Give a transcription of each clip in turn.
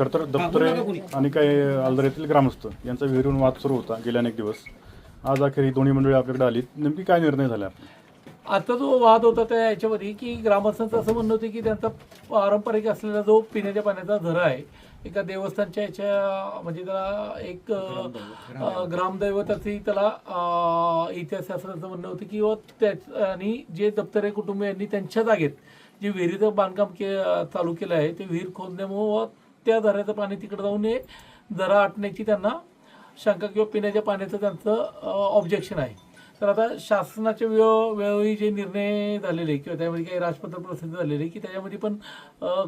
खरं तर दप्तरे आणि काही आलदर येथील ग्रामस्थ यांचा विहिरून वाद सुरू होता गेल्या अनेक दिवस. आज अखेर ही दोन्ही मंडळी आपल्याकडे आली नेमकी काय निर्णय झाला? आता जो वाद होता त्या याच्यामध्ये की ग्रामस्थांचं असं म्हणणं होतं की त्यांचा पारंपरिक असलेला जो पिण्याच्या पाण्याचा झरा आहे एका देवस्थानच्या याच्या म्हणजे त्याला एक ग्रामदैवताची त्याला अ, इतिहास असं म्हणणं होतं की व त्या आणि जे दप्तरे कुटुंबियांनी त्यांच्या जागेत जे विहिरीचं बांधकाम के चालू केलं आहे ते विहीर खोदण्यामुळं त्या झऱ्याचं पाणी तिकडे जाऊन हे झरा आटण्याची त्यांना शंका किंवा पिण्याच्या पाण्याचं त्यांचं ऑब्जेक्शन आहे. तर आता शासनाचे वेळो वेळोवेळी जे निर्णय झालेले किंवा त्यामध्ये काही राजपत्र प्रसिद्ध झालेले की त्याच्यामध्ये पण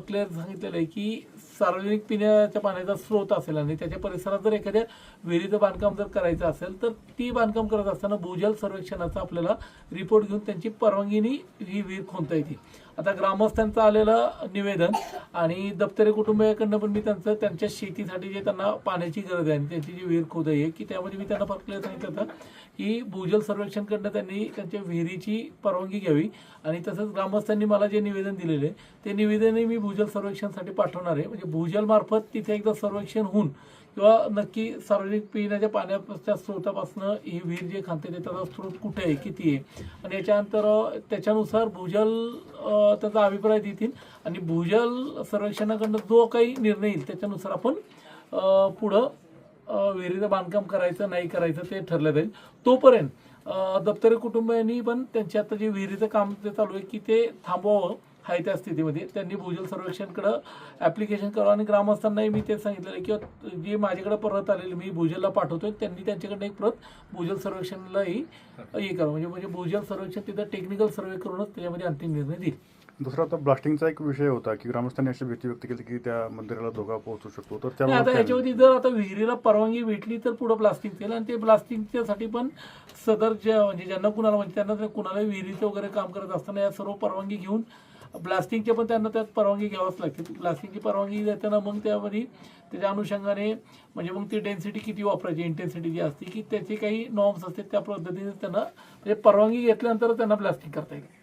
क्लिअर सांगितलेलं आहे की सार्वजनिक पिण्याच्या पाण्याचा स्रोत असेल आणि त्याच्या परिसरात जर एखाद्या विहिरीचं बांधकाम जर करायचं असेल तर ती बांधकाम करत असताना भूजल सर्वेक्षणाचा आपल्याला रिपोर्ट घेऊन त्यांची परवानगीनी ही विहीर खोदता येते. आता ग्रामस्थांचं आलेलं निवेदन आणि दप्तरे कुटुंबियाकडनं पण मी त्यांचं त्यांच्या शेतीसाठी जे त्यांना पाण्याची गरज आहे आणि त्यांची जी विहीर खोद आहे की त्यामध्ये मी त्यांना फक्त सांगितलं होतं की भूजल सर्वेक्षणकडनं त्यांनी त्यांच्या विहिरीची परवानगी घ्यावी. आणि तसंच ग्रामस्थांनी मला जे निवेदन दिलेले आहे, ते निवेदनही मी भूजल सर्वेक्षणसाठी पाठवणार आहे. म्हणजे भूजल मार्फत तिथे एकदा सर्वेक्षण होऊन किंवा नक्की सार्वजनिक पिण्याच्या पाण्याच्या स्रोतापासून ही विहीर जे खाते ते त्याचा स्रोत कुठे आहे किती आहे? आणि याच्यानंतर त्याच्यानुसार भूजल त्याचा अभिप्राय देतील आणि भूजल सर्वेक्षणाकडनं जो काही निर्णय येईल त्याच्यानुसार आपण पुढं विहिरीचं बांधकाम करायचं नाही करायचं ते ठरलं जाईल तोपर्यंत दप्तरे कुटुंबियांनी पण त्यांच्या आता जे विहिरीचं काम ते चालू आहे की ते थांबवावं. आहे त्या स्थितीमध्ये. त्यांनी भूजल सर्वेक्षणकडं ॲप्लिकेशन करावं आणि ग्रामस्थांनाही मी तेच सांगितलेलं किंवा जे माझ्याकडे परत आलेले मी भूजलला पाठवतोय त्यांनी त्यांच्याकडनं एक प्रत भूजल सर्वेक्षणलाही हे करावं. म्हणजे म्हणजे भूजल सर्वेक्षण तिथं टेक्निकल सर्वे करूनच त्याच्यामध्ये अंतिम निर्णय देईल. दुसरा आता ब्लास्टिंगचा एक विषय होता की ग्रामस्थांनी अशी भीती व्यक्त केली की त्या मंदिराला धोका पोहोचू शकतो. तर त्याबाबत आता याच्यावरती जर आता विहिरीला परवानगी भेटली तर पुढं ब्लास्टिंग केलं आणि ते ब्लास्टिंगच्यासाठी पण सदर जे म्हणजे ज्यांना कुणाला म्हणजे त्यांना जर कुणाला विहिरीचं वगैरे काम करत असताना या सर्व परवानगी घेऊन ब्लास्टिंगचे पण त्यांना त्यात परवानगी घ्यावंच लागते. ब्लास्टिंगची परवानगी देताना मग त्यामध्ये त्याच्या अनुषंगाने म्हणजे मग ती डेन्सिटी किती वापरायची इंटेन्सिटी जी असते की त्याचे काही नॉर्म्स असतात त्या पद्धतीने त्यांना म्हणजे परवानगी घेतल्यानंतर त्यांना ब्लास्टिंग करता येईल.